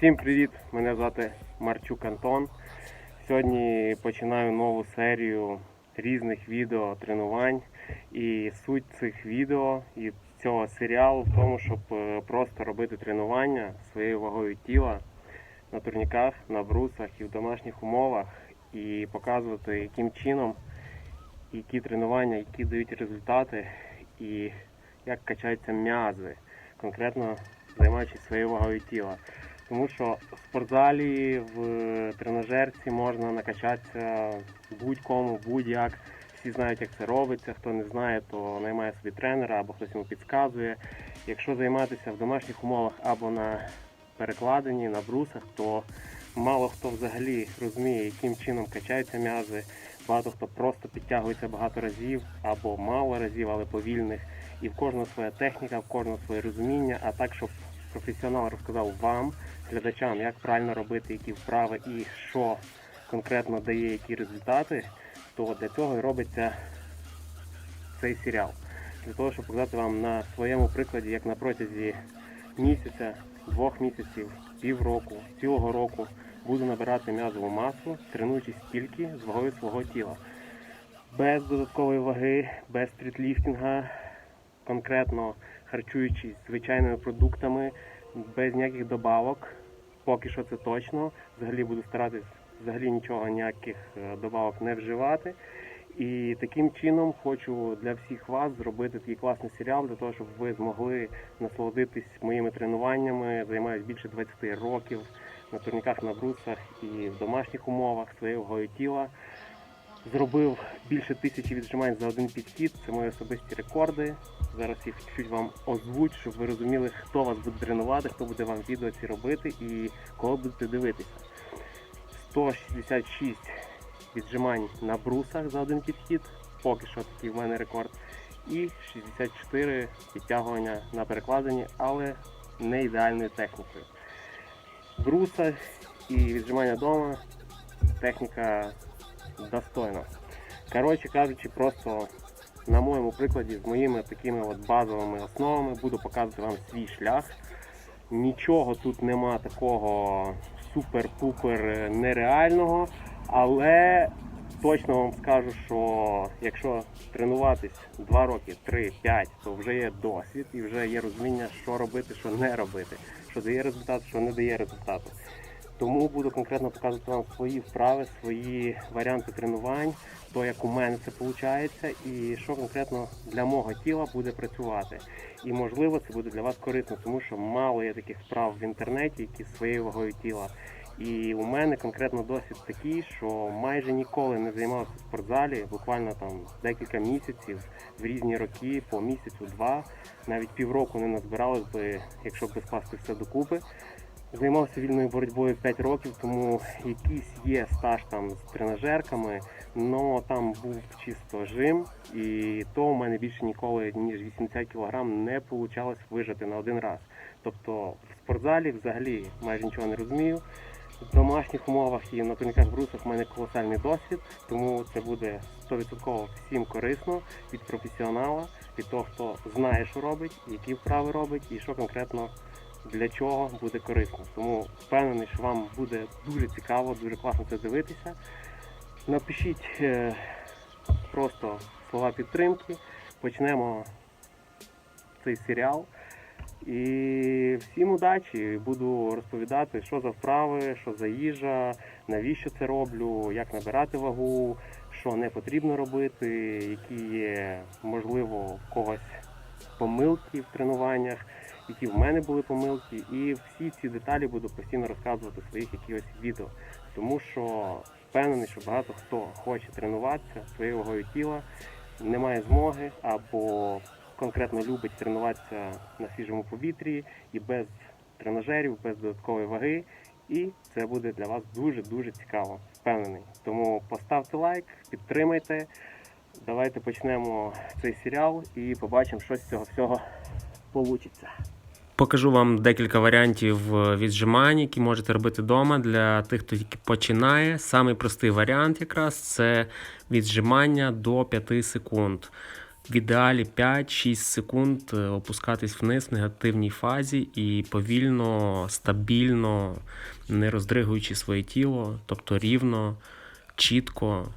Всім привіт! Мене звати Марчук Антон. Сьогодні починаю нову серію різних відео тренувань. І суть цих відео і цього серіалу в тому, щоб е, просто робити тренування своєю вагою тіла на турніках, на брусах і в домашніх умовах, і показувати, яким чином, які тренування, які дають результати, і як качаються м'язи, конкретно займаючись своєю вагою тіла. Тому що в спортзалі, в тренажерці можна накачатися будь-кому, будь-як. Всі знають, як це робиться. Хто не знає, то наймає собі тренера або хтось йому підказує. Якщо займатися в домашніх умовах або на перекладині, на брусах, то мало хто взагалі розуміє, яким чином качаються м'язи. Багато хто просто підтягується багато разів або мало разів, але повільних. І в кожного своя техніка, в кожного своє розуміння, а так, щоб професіонал розказав вам, глядачам, як правильно робити, які вправи і що конкретно дає які результати, то для цього і робиться цей серіал. Для того, щоб показати вам на своєму прикладі, як на протязі місяця, двох місяців, півроку, цілого року буду набирати м'язову масу, тренуючись тільки з вагою свого тіла. Без додаткової ваги, без стрітліфтінга, конкретно харчуючись звичайними продуктами, без ніяких добавок. Поки що це точно. Взагалі буду старатись взагалі нічого, ніяких е, добавок не вживати. І таким чином хочу для всіх вас зробити такий класний серіал, для того, щоб ви змогли насолодитись моїми тренуваннями. Займаюсь більше 20 років на турніках, на брусах і в домашніх умовах своєю вагою тіла. Зробив більше тисячі віджимань за один підхід. Це мої особисті рекорди. Зараз їх чуть вам озвучу, щоб ви розуміли, хто вас буде тренувати, хто буде вам відео ці робити і кого будете дивитися. 166 віджимань на брусах за один підхід. Поки що такий в мене рекорд. І 64 підтягування на перекладині, але не ідеальною технікою. Бруса і віджимання вдома. Техніка достойна. Коротше кажучи, просто на моєму прикладі з моїми такими от базовими основами буду показувати вам свій шлях. Нічого тут нема такого супер-пупер нереального, але точно вам скажу, що якщо тренуватись 2 роки, 3, 5, то вже є досвід і вже є розуміння, що робити, що не робити, що дає результат, що не дає результату. Тому буду конкретно показувати вам свої вправи, свої варіанти тренувань, то як у мене це виходить, і що конкретно для мого тіла буде працювати. І можливо це буде для вас корисно, тому що мало є таких вправ в інтернеті, які своєю вагою тіла. І у мене конкретно досвід такий, що майже ніколи не займався в спортзалі, буквально там декілька місяців в різні роки, по місяцю-два, навіть півроку не назбиралось би, якщо б скласти все докупи. Займався вільною боротьбою 5 років, тому якийсь є стаж там з тренажерками, але там був чисто жим, і то у мене більше ніколи ніж 80 кг не вийшло вижити на один раз. Тобто в спортзалі взагалі майже нічого не розумію. В домашніх умовах і на турніках брусах в мене колосальний досвід, тому це буде 100% всім корисно від професіонала, від того, хто знає, що робить, які вправи робить і що конкретно для чого буде корисно. Тому впевнений, що вам буде дуже цікаво, дуже класно це дивитися. Напишіть е, просто слова підтримки. Почнемо цей серіал. І всім удачі! Буду розповідати, що за вправи, що за їжа, навіщо це роблю, як набирати вагу, що не потрібно робити, які є, можливо, в когось помилки в тренуваннях, які в мене були помилки. І всі ці деталі буду постійно розказувати в своїх якихось відео. Тому що впевнений, що багато хто хоче тренуватися своєю тіла, не має змоги або конкретно любить тренуватися на свіжому повітрі і без тренажерів, без додаткової ваги. І це буде для вас дуже-дуже цікаво, впевнений. Тому поставте лайк, підтримайте. Давайте почнемо цей серіал і побачимо, що з цього всього вийде. Покажу вам декілька варіантів е, віджимань, які можете робити вдома для тих, хто тільки починає. Самий простий варіант якраз це віджимання до 5 секунд. в ідеалі 5-6 секунд е, опускатись вниз в негативній фазі і повільно, стабільно, не роздригуючи своє тіло, тобто рівно, чітко,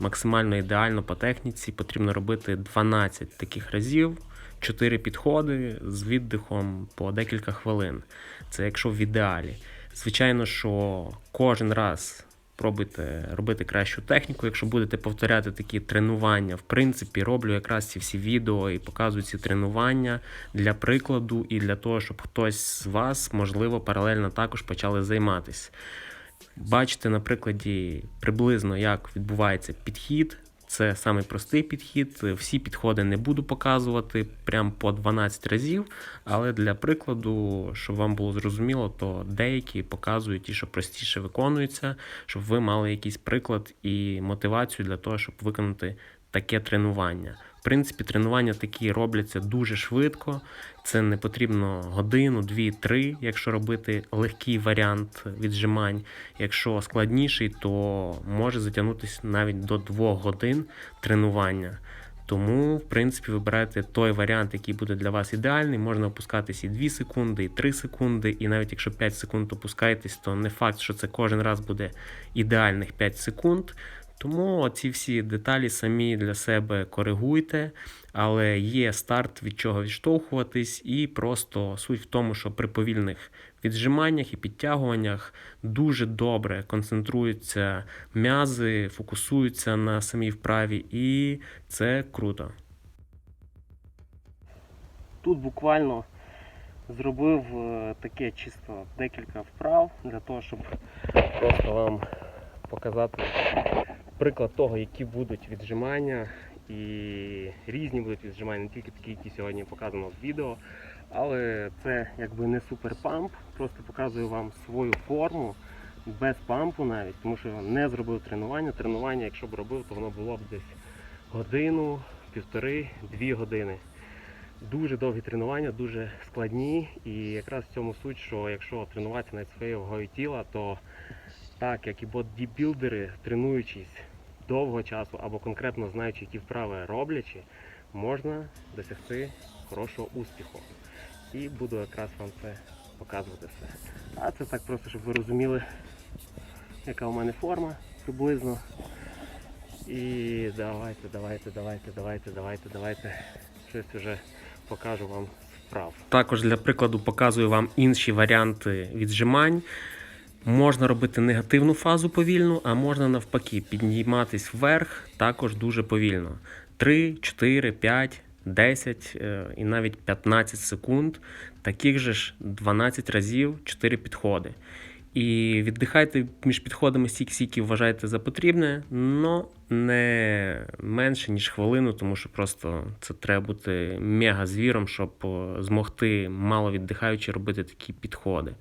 максимально ідеально по техніці потрібно робити 12 таких разів, 4 підходи з віддихом по декілька хвилин. Це якщо в ідеалі. Звичайно, що кожен раз пробуйте робити кращу техніку. Якщо будете повторяти такі тренування, в принципі, роблю якраз ці всі відео і показую ці тренування для прикладу і для того, щоб хтось з вас, можливо, паралельно також почали займатися. Бачите на прикладі приблизно, як відбувається підхід. Це самий простий підхід. Всі підходи не буду показувати прям по 12 разів, але для прикладу, щоб вам було зрозуміло, то деякі показують ті, що простіше виконуються, щоб ви мали якийсь приклад і мотивацію для того, щоб виконати таке тренування. Принципі, тренування такі робляться дуже швидко. Це не потрібно годину, дві, три, якщо робити легкий варіант віджимань. Якщо складніший, то може затягнутися навіть до двох годин тренування. Тому, в принципі, вибирайте той варіант, який буде для вас ідеальний. Можна опускатись і 2 секунди, і 3 секунди, і навіть якщо 5 секунд опускаєтесь, то не факт, що це кожен раз буде ідеальних 5 секунд. Тому ці всі деталі самі для себе коригуйте, але є старт від чого відштовхуватись, і просто суть в тому, що при повільних віджиманнях і підтягуваннях дуже добре концентруються м'язи, фокусуються на самій вправі, і це круто. Тут буквально зробив е, таке чисто декілька вправ для того, щоб просто вам показати приклад того, які будуть віджимання. І різні будуть віджимання, не тільки такі, які сьогодні показано в відео. Але це якби не супер памп, просто показую вам свою форму без пампу навіть, тому що не зробив тренування. Тренування, якщо б робив, то воно було б десь годину, півтори, дві години. Дуже довгі тренування, дуже складні. І якраз в цьому суть, що якщо тренуватися над своєю вагою тіла, то так як і бодібілдери, тренуючись довго часу або конкретно знаючи, які вправи роблячи, можна досягти хорошого успіху. І буду якраз вам це показувати все. А це так просто, щоб ви розуміли, яка у мене форма приблизно. І давайте, давайте, давайте, давайте, давайте, давайте. Щось вже покажу вам вправ. Також для прикладу показую вам інші варіанти віджимань. Можна робити негативну фазу повільну, а можна навпаки підніматись вверх також дуже повільно. 3, 4, 5, 10 е, і навіть 15 секунд. Таких же ж 12 разів 4 підходи. І віддихайте між підходами стільки, скільки вважаєте за потрібне, але не менше, ніж хвилину, тому що просто це треба бути мега звіром, щоб е, змогти мало віддихаючи робити такі підходи.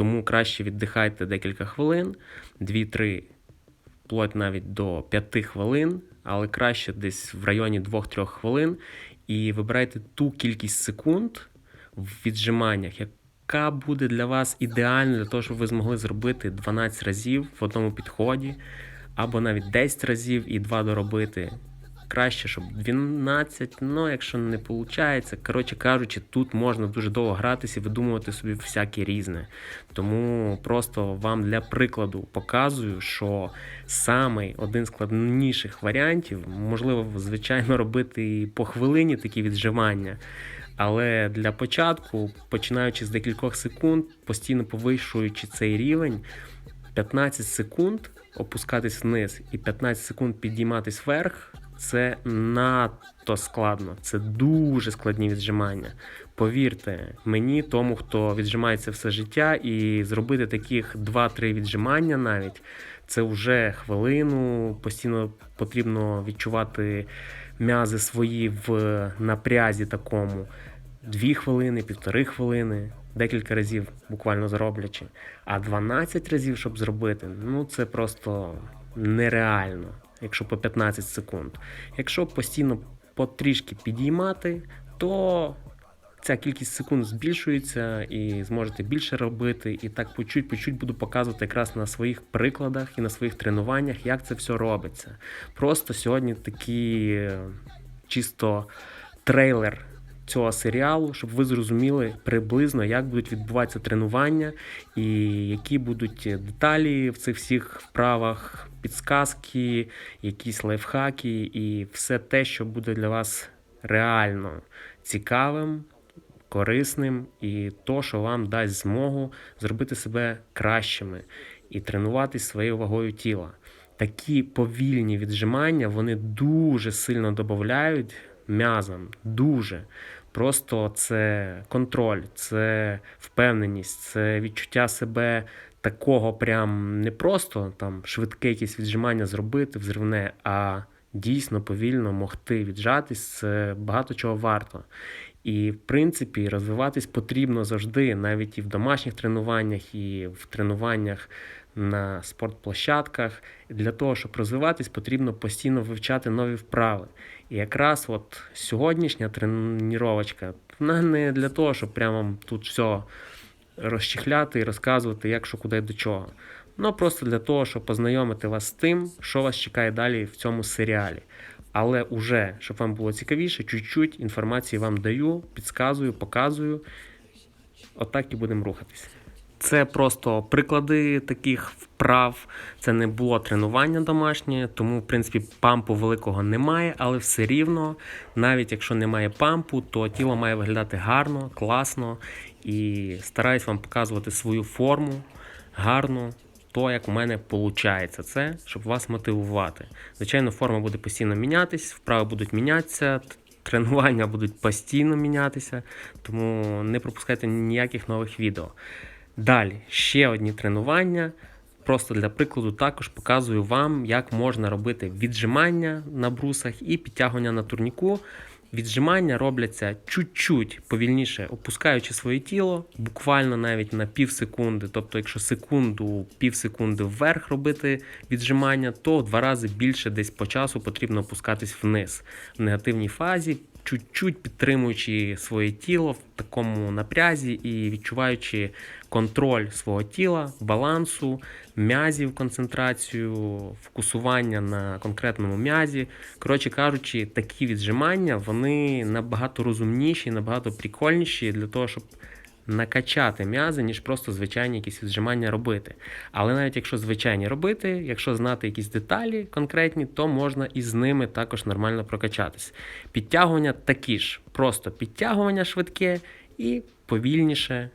Тому краще віддихайте декілька хвилин, 2-3, вплоть навіть до 5 хвилин, але краще десь в районі 2-3 хвилин. І вибирайте ту кількість секунд в віджиманнях, яка буде для вас ідеальна для того, щоб ви змогли зробити 12 разів в одному підході, або навіть 10 разів і 2 доробити. Краще, щоб 12, ну якщо не виходить, коротше кажучи, тут можна дуже довго гратися і видумувати собі всяке різне. Тому просто вам для прикладу показую, що самий один з складніших варіантів, можливо, звичайно, робити по хвилині такі віджимання. Але для початку, починаючи з декількох секунд, постійно повищуючи цей рівень, 15 секунд опускатись вниз і 15 секунд підійматись вверх, це надто складно. Це дуже складні віджимання. Повірте мені, тому хто віджимається все життя, і зробити таких 2-3 віджимання навіть це вже хвилину. Постійно потрібно відчувати м'язи свої в напрязі такому. Дві хвилини, півтори хвилини, декілька разів буквально зроблячи. А 12 разів, щоб зробити, ну це просто нереально, якщо по 15 секунд. Якщо постійно потрішки підіймати, то ця кількість секунд збільшується і зможете більше робити. І так по чуть по чуть буду показувати якраз на своїх прикладах і на своїх тренуваннях, як це все робиться. Просто сьогодні такі чисто трейлер цього серіалу, щоб ви зрозуміли приблизно, як будуть відбуватися тренування і які будуть деталі в цих всіх вправах, підсказки, якісь лайфхаки і все те, що буде для вас реально цікавим, корисним і то, що вам дасть змогу зробити себе кращими і тренуватись своєю вагою тіла. Такі повільні віджимання вони дуже сильно додають м'язам. Дуже. Просто це контроль, це впевненість, це відчуття себе такого прям не просто там швидке якесь віджимання зробити, взривне, а дійсно повільно могти віджатись, це багато чого варто. І в принципі розвиватись потрібно завжди, навіть і в домашніх тренуваннях, і в тренуваннях на спортплощадках. Для того, щоб розвиватись, потрібно постійно вивчати нові вправи. І якраз от сьогоднішня тренувачка, вона не для того, щоб прямо тут все розчехляти і розказувати, як що куди до чого. Ну просто для того, щоб познайомити вас з тим, що вас чекає далі в цьому серіалі. Але уже, щоб вам було цікавіше, чуть-чуть інформації вам даю, підказую, показую. Отак і будемо рухатись. Це просто приклади таких вправ. Це не було тренування домашнє, тому, в принципі, пампу великого немає, але все рівно, навіть якщо немає пампу, то тіло має виглядати гарно, класно. І стараюсь вам показувати свою форму гарну, то як у мене виходить це, щоб вас мотивувати. Звичайно, форма буде постійно мінятись, вправи будуть мінятися, тренування будуть постійно мінятися, тому не пропускайте ніяких нових відео. Далі, ще одні тренування. Просто для прикладу також показую вам, як можна робити віджимання на брусах і підтягування на турніку. Віджимання робляться чуть-чуть повільніше, опускаючи своє тіло, буквально навіть на пів секунди. Тобто, якщо секунду, пів секунди вверх робити віджимання, то в два рази більше десь по часу потрібно опускатись вниз в негативній фазі, чуть-чуть підтримуючи своє тіло в такому напрязі і відчуваючи контроль свого тіла, балансу, м'язів, концентрацію, фокусування на конкретному м'язі. Коротше кажучи, такі віджимання вони набагато розумніші, набагато прикольніші для того, щоб накачати м'язи, ніж просто звичайні якісь віджимання робити. Але навіть якщо звичайні робити, якщо знати якісь деталі конкретні, то можна і з ними також нормально прокачатись. Підтягування такі ж, просто підтягування швидке і повільніше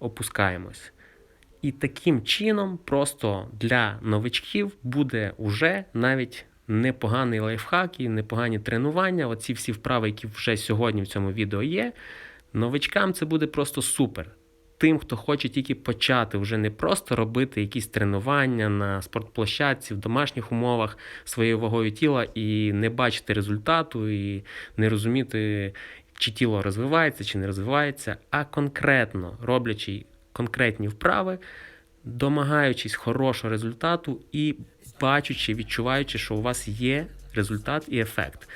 опускаємось. І таким чином, просто для новичків буде уже навіть непоганий лайфхак і непогані тренування. Оці всі вправи, які вже сьогодні в цьому відео є. Новичкам це буде просто супер. Тим, хто хоче тільки почати, вже не просто робити якісь тренування на спортплощадці в домашніх умовах своєю вагою тіла і не бачити результату, і не розуміти, чи тіло розвивається, чи не розвивається, а конкретно роблячи конкретні вправи, домагаючись хорошого результату і бачучи, відчуваючи, що у вас є результат і ефект.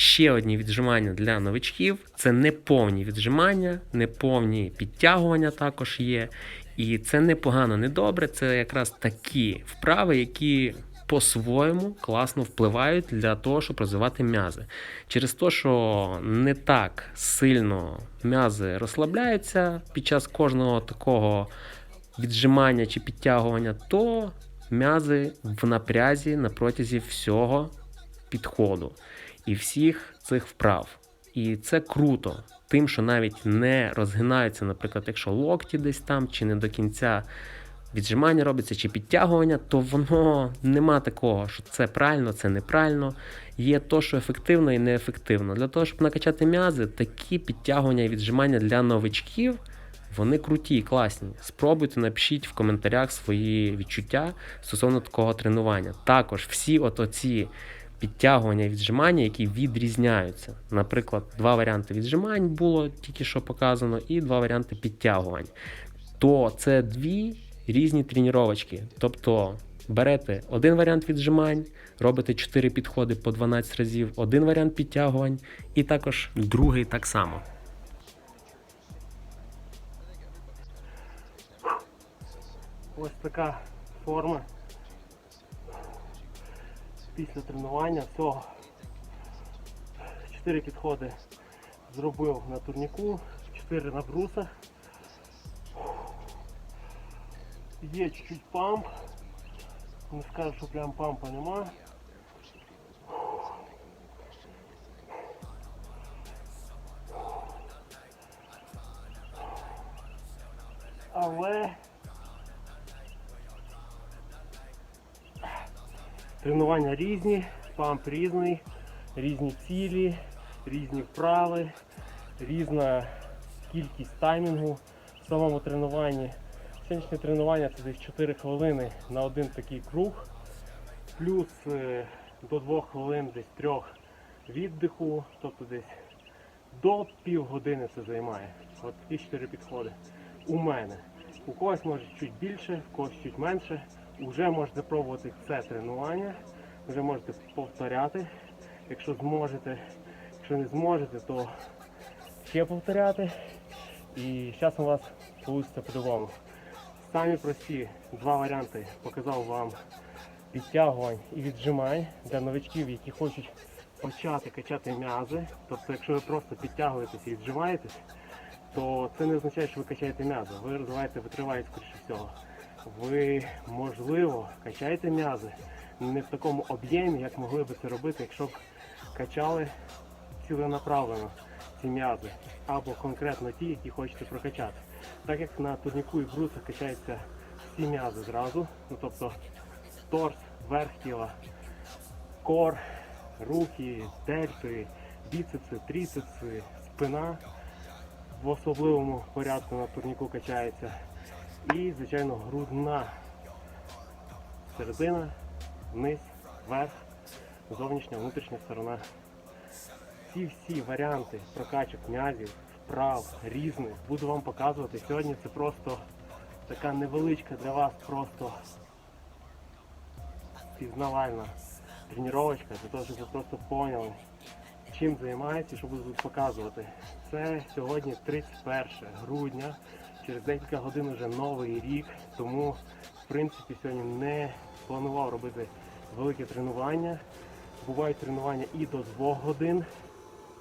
Ще одні віджимання для новичків це не повні віджимання, не повні підтягування також є. І це непогано, не добре. Це якраз такі вправи, які по-своєму класно впливають для того, щоб розвивати м'язи. Через те, що не так сильно м'язи розслабляються під час кожного такого віджимання чи підтягування, то м'язи в напрязі на протязі всього підходу і всіх цих вправ. І це круто, тим, що навіть не розгинаються, наприклад, якщо локті десь там, чи не до кінця віджимання робиться, чи підтягування, то воно нема такого, що це правильно, це неправильно. Є то, що ефективно і неефективно. Для того, щоб накачати м'язи, такі підтягування і віджимання для новичків. Вони круті і класні. Спробуйте, напишіть в коментарях свої відчуття стосовно такого тренування. Також всі от оці підтягування і віджимання, які відрізняються. Наприклад, два варіанти віджимань було тільки що показано, і два варіанти підтягувань. То це дві різні тренувачки. Тобто берете один варіант віджимань, робите 4 підходи по 12 разів, один варіант підтягувань, і також другий так само. Ось така форма. Після тренування всього 4 підходи зробив на турніку, 4 на брусах. Є чуть-чуть памп. Не скажу, що прям пампа нема. Але тренування різні, памп різний, різні цілі, різні вправи, різна кількість таймінгу в самому тренуванні. Сьогоднішнє тренування це десь 4 хвилини на один такий круг, плюс е, до 2 хвилин десь 3 віддиху, тобто десь до півгодини це займає. От такі 4 підходи. У мене. У когось може чуть більше, у когось чуть менше. Уже можете пробувати це тренування, вже можете повторяти. Якщо зможете, якщо не зможете, то ще повторяти. І зараз у вас вийде по-любому. Самі прості два варіанти показав вам підтягувань і віджимань для новичків, які хочуть почати качати м'язи. Тобто, якщо ви просто підтягуєтесь і віджимаєтесь, то це не означає, що ви качаєте м'язи. Ви розвиваєте витриваєте скоріше всього. Ви, можливо, качаєте м'язи не в такому об'ємі, як могли би це робити, якщо б качали ціленаправлено ці м'язи, або конкретно ті, які хочете прокачати. Так як на турніку і брусах качаються всі м'язи зразу, ну тобто торс, верх тіла, кор, руки, дельти, біцепси, тріцепси, спина в особливому порядку на турніку качається. І, звичайно, грудна середина, вниз, вверх, зовнішня, внутрішня сторона. Ці всі варіанти прокачок м'язів, вправ, різних буду вам показувати. Сьогодні це просто така невеличка для вас просто пізнавальна тренувачка, для того, щоб ви просто поняли, чим займається що буду тут показувати. Це сьогодні 31 грудня, через декілька годин вже новий рік, тому в принципі сьогодні не планував робити велике тренування. Бувають тренування і до 2 годин.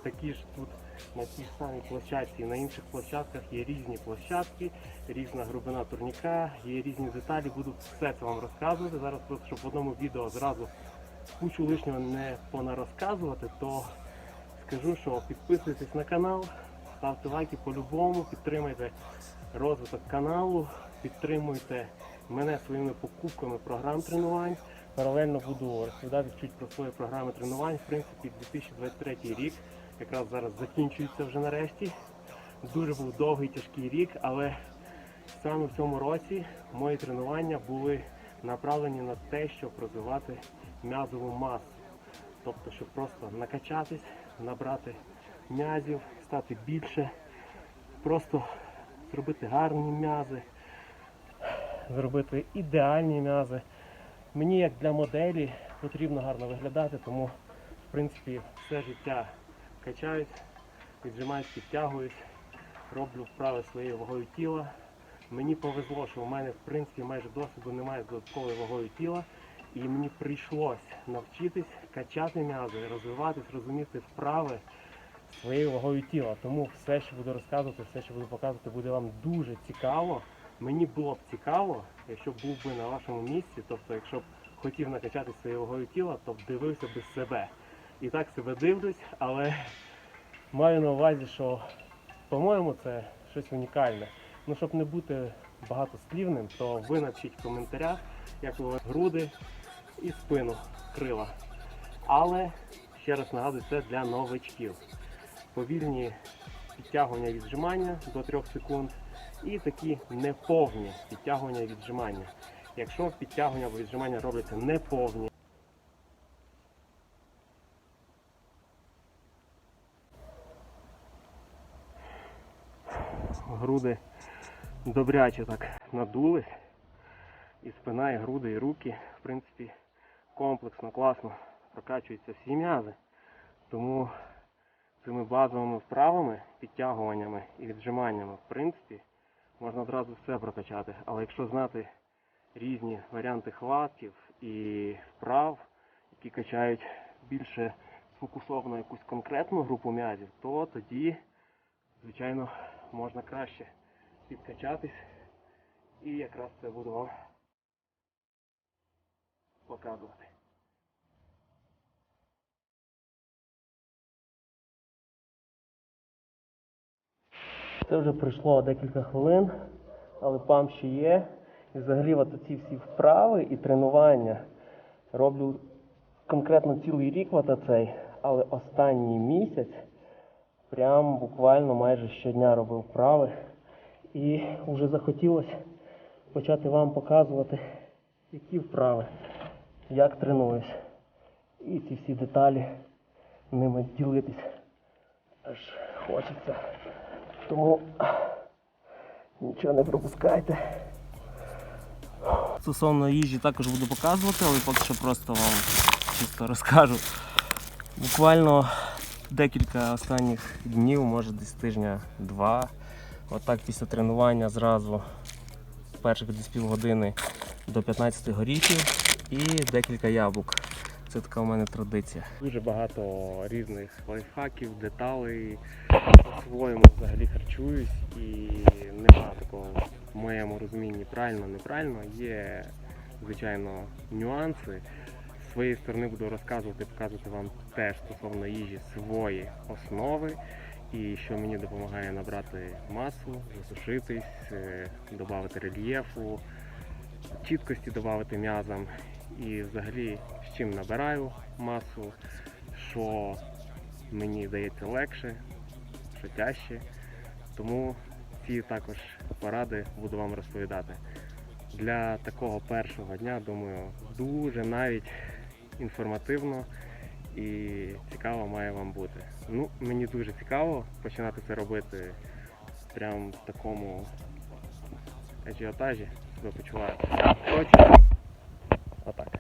Такі ж тут на тій ж самій площадці, на інших площадках є різні площадки, різна глибина турніка, є різні деталі. Буду все це вам розказувати. Зараз просто щоб в одному відео зразу кучу лишнього не понарозказувати, то скажу, що підписуйтесь на канал, ставте лайки по-любому, підтримайте розвиток каналу, підтримуйте мене своїми покупками програм тренувань. Паралельно буду розповідати чуть про свої програми тренувань. В принципі, 2023 рік якраз зараз закінчується вже нарешті. Дуже був довгий тяжкий рік, але саме в цьому році мої тренування були направлені на те, щоб розвивати м'язову масу. Тобто, щоб просто накачатись, набрати м'язів, стати більше, просто зробити гарні м'язи, зробити ідеальні м'язи. Мені як для моделі потрібно гарно виглядати, тому в принципі все життя качаюсь, віджимаюсь, підтягуюсь, роблю вправи своєю вагою тіла. Мені повезло, що в мене в принципі майже досвіду немає з додатковою вагою тіла. І мені прийшлось навчитись качати м'язи, розвиватись, розуміти вправи своєю вагою тіла. Тому все, що буду розказувати, все, що буду показувати, буде вам дуже цікаво. Мені було б цікаво, якщо б був би на вашому місці, тобто якщо б хотів накачати своєю вагою тіла, то б дивився би себе. І так себе дивлюсь, але маю на увазі, що по-моєму це щось унікальне. Ну, щоб не бути багатослівним, то ви напишіть в коментарях, як ви груди і спину, крила. Але ще раз нагадую, це для новичків. Повільні підтягування і віджимання до 3 секунд і такі неповні підтягування і віджимання. Якщо підтягування або віджимання робляться неповні, груди добряче так надулись. І спина, і груди, і руки, в принципі, комплексно, класно прокачуються всі м'язи. Тому цими базовими вправами, підтягуваннями і віджиманнями, в принципі, можна одразу все прокачати. Але якщо знати різні варіанти хватів і вправ, які качають більше фокусовано якусь конкретну групу м'язів, то тоді, звичайно, можна краще підкачатись. І якраз це буду вам показувати. Це вже пройшло декілька хвилин, але пам ще є. І взагалі от ці всі вправи і тренування роблю конкретно цілий рік от цей, але останній місяць прям буквально майже щодня робив вправи. І вже захотілося почати вам показувати, які вправи, як тренуюсь. І ці всі деталі ними ділитись аж хочеться. Тому нічого не пропускайте. Стосовно їжі також буду показувати, але поки що просто вам чисто розкажу. Буквально декілька останніх днів, може десь тижня-два. Отак після тренування зразу з перших десь півгодини до 15 горіхів і декілька яблук. Це така у мене традиція. Дуже багато різних лайфхаків, деталей. По-своєму взагалі харчуюсь і немає такого в моєму розумінні правильно, неправильно. Є, звичайно, нюанси. З своєї сторони буду розказувати, показувати вам теж стосовно їжі свої основи і що мені допомагає набрати масу, засушитись, е, додати рельєфу, чіткості додати м'язам і взагалі з чим набираю масу, що мені здається легше, що тяжче. Тому ці також поради буду вам розповідати. Для такого першого дня, думаю, дуже навіть інформативно і цікаво має вам бути. Ну, мені дуже цікаво починати це робити прям в такому ажіотажі себе почуваю. Коротше, отак.